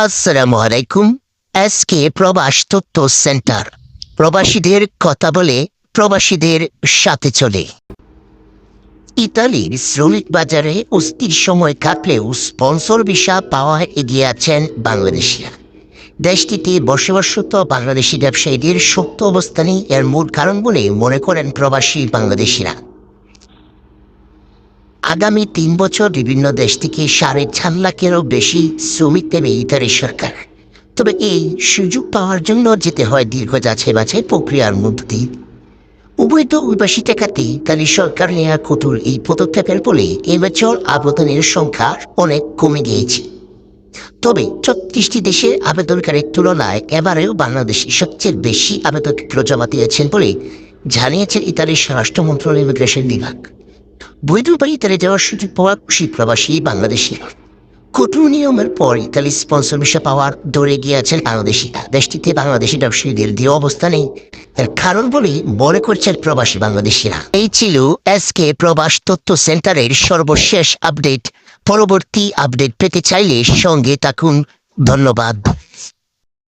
আসসালামু আলাইকুম এসকে প্রবাস তথ্য সেন্টার। প্রবাসীদের কথা বলে প্রবাসীদের সাথে চলে। ইতালির শ্রমিক বাজারে অস্থির সময় কাটলেও স্পন্সর ভিসা পাওয়ায় এগিয়ে আছেন বাংলাদেশিরা। দেশটিতে বসবাসরত বাংলাদেশি ব্যবসায়ীদের শক্ত অবস্থানই এর মূল কারণ বলে মনে করেন প্রবাসী বাংলাদেশিরা। আগামী তিন বছর বিভিন্ন দেশ থেকে সাড়ে চার লাখেরও বেশি শ্রমিক দেবে ইতালি সরকার। তবে এই সুযোগ পাওয়ার জন্য যেতে হয় দীর্ঘ যাচাই বাছাই প্রক্রিয়ার মধ্য দিয়ে। উভয় তো অভিবাসী টেকাতে ইতালি সরকার নেওয়া কঠোর এই পদক্ষেপের ফলে এবছর আবেদনের সংখ্যা অনেক কমে গিয়েছে। তবে ছত্রিশটি দেশের আবেদনকারীর তুলনায় এবারেও বাংলাদেশে সবচেয়ে বেশি আবেদনপত্র জমা দিয়েছেন বলে জানিয়েছেন ইতালির স্বরাষ্ট্র মন্ত্রণালয় ইমিগ্রেশন বিভাগ। বৈধ বাড়িতে যাওয়ার সুযোগ পাওয়া খুশি প্রবাসী বাংলাদেশি। কঠোর নিয়মের পর ইতালি স্পন্সর ভিসা পাওয়ার দৌড়ে গিয়েছেন বাংলাদেশিরা দেশটিতে বাংলাদেশি ব্যবসায়ীদের দিয়ে অবস্থা নেই। এর কারণ বলে মনে করছেন প্রবাসী বাংলাদেশিরা। এই ছিল এসকে প্রবাস তথ্য সেন্টারের সর্বশেষ আপডেট। পরবর্তী আপডেট পেতে চাইলে সঙ্গে থাকুন। ধন্যবাদ।